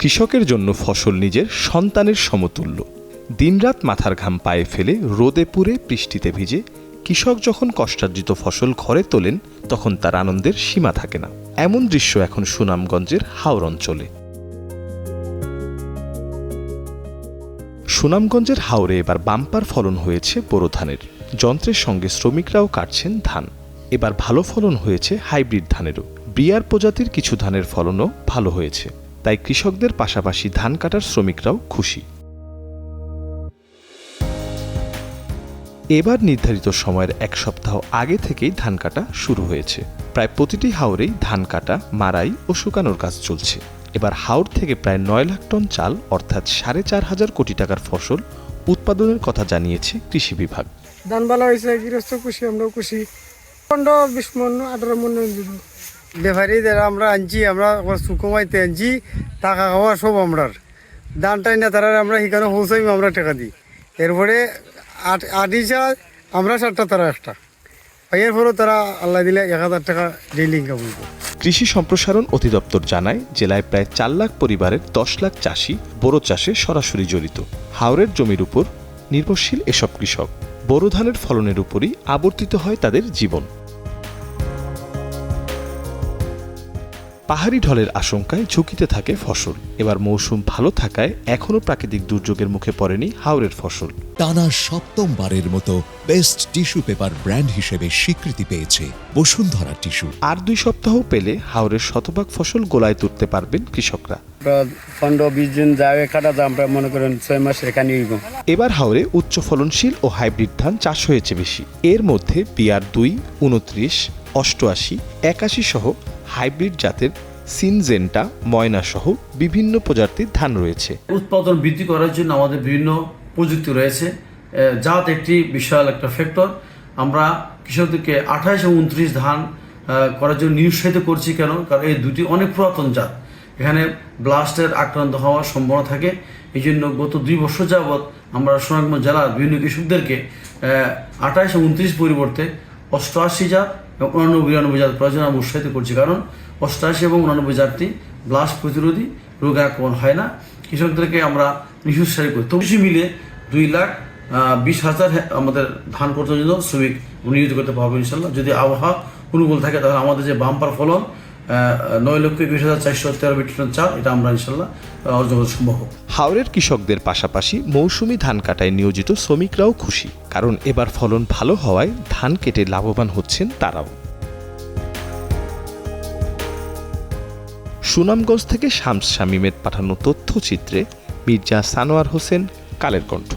কৃষকের জন্য ফসল নিজের সন্তানের সমতুল্য। দিনরাত মাথার ঘাম পায়ে ফেলে রোদে পুড়ে বৃষ্টিতে ভিজে কৃষক যখন কষ্টার্জিত ফসল ঘরে তোলেন, তখন তার আনন্দের সীমা থাকে না। এমন দৃশ্য এখন সুনামগঞ্জের হাওর অঞ্চলে। সুনামগঞ্জের হাওরে এবার বাম্পার ফলন হয়েছে বোরো ধানের। যন্ত্রের সঙ্গে শ্রমিকরাও কাটছেন ধান। এবার ভালো ফলন হয়েছে হাইব্রিড ধানেরও। বিয়ার প্রজাতির কিছু ধানের ফলনও ভালো হয়েছে। তাই কৃষকদের পাশাপাশি ধান কাটার শ্রমিকরাও খুশি। এবার নির্ধারিত সময়ের এক সপ্তাহ আগে থেকেই ধান কাটা শুরু হয়েছে। প্রায় প্রতিটি হাওরেই ধান কাটা মারাই ও শুকানোর কাজ চলছে। এবার হাওর থেকে প্রায় নয় লাখ টন চাল, অর্থাৎ সাড়ে চার হাজার কোটি টাকার ফসল, উৎপাদনের কথা জানিয়েছে কৃষি বিভাগ। ধান ভালো হয়েছে, গৃহস্থ খুশি, আমরাও খুশি। পনেরো বিশ মন যারা আমরা আনছি, আমরা সুকুমাইতে আনছি, টাকা খাওয়া সব আমরার। দানটাই না তারা আমরা সেখানে পৌঁছাই আমরা টাকা দিই। এরপরে আট আটিসা আমরা সাতটা, তারা একটা। এরপরেও তারা আল্লাহ দিলে এক হাজার টাকা ডেইলি ইনকাম কৃষি সম্প্রসারণ অধিদপ্তর জানায়, জেলায় প্রায় চার লাখ পরিবারের দশ লাখ চাষি বোরো চাষে সরাসরি জড়িত। হাওরের জমির উপর নির্ভরশীল এসব কৃষক। বোরো ধানের ফলনের উপরই আবর্তিত হয় তাদের জীবন। পাহাড়ি ঢলের আশঙ্কায় ঝুঁকিতে থাকে ফসল। এবার মৌসুম ভালো থাকায় এখনও প্রাকৃতিক দুর্যোগের মুখে পড়েনি হাওরের ফসল। টানা সপ্তমবারের মতো বেস্ট টিস্যু পেপার ব্র্যান্ড হিসেবে স্বীকৃতি পেয়েছে বসুন্ধরা টিস্যু। আর দুই সপ্তাহ পেলে হাওরের শতভাগ ফসল গোলায় তুলতে পারবেন কৃষকরা। আমরা পনেরো বিশ দিন যাবে কাটা দাম আমরা মনে করেন ছয় মাস এখানে এবার হাওরে উচ্চ ফলনশীল ও হাইব্রিড ধান চাষ হয়েছে বেশি। এর মধ্যে বিয়ার দুই উনত্রিশ অষ্টআশি, একাশি সহ হাইব্রিড জাতের সিনজেন্টা, ময়না সহ বিভিন্ন প্রজাতির ধান রয়েছে। উৎপাদন বৃদ্ধি করার জন্য আমাদের বিভিন্ন প্রযুক্তি রয়েছে। জাত একটি বিশাল একটা ফ্যাক্টর। আমরা কৃষকদেরকে আঠাশ এবং উনত্রিশ ধান করার জন্য নিরুৎসাহিত করছি কেন? কারণ এই দুটি অনেক পুরাতন জাত। এখানে ব্লাস্টের আক্রান্ত হওয়ার সম্ভাবনা থাকে। এই জন্য গত দুই বছর যাবৎ আমরা সুনামগঞ্জ জেলার বিভিন্ন কৃষকদেরকে আঠাশ উনত্রিশ পরিবর্তে অষ্টআশি জাত এবং উনানব্বই, বিরানব্বই জাত প্রয়োজন আমরা উৎসাহিত করছি। কারণ অষ্টাশি এবং উনানব্বই জাতটি ব্লাস্ট প্রতিরোধী রোগে আক্রমণ হয় না। কৃষকদেরকে আমরা নিঃসারি করি। তো কিছু মিলে দুই লাখ বিশ হাজার আমাদের ধান করতে জন্য শ্রমিক নিয়োজিত করতে পারব ইনশাল্লাহ। যদি আবহাওয়া অনুকূল থাকে তাহলে আমাদের যে বাম্পার ফলন নয় লক্ষ একুশ হাজার চারশো তেরো মেট্রিক চাল, এটা আমরা ইনশাল্লাহ অর্জন করা সম্ভব হবে। হাওরের কৃষকদের পাশাপাশি মৌসুমি ধান কাটায় নিয়োজিত শ্রমিকরাও খুশি, কারণ এবার ফলন ভালো হওয়ায় ধান কেটে লাভবান হচ্ছেন তারাও সুনামগঞ্জ থেকে শামস শামীমের পাঠানো তথ্যচিত্রে মির্জা সানোয়ার হোসেন, কালের কণ্ঠ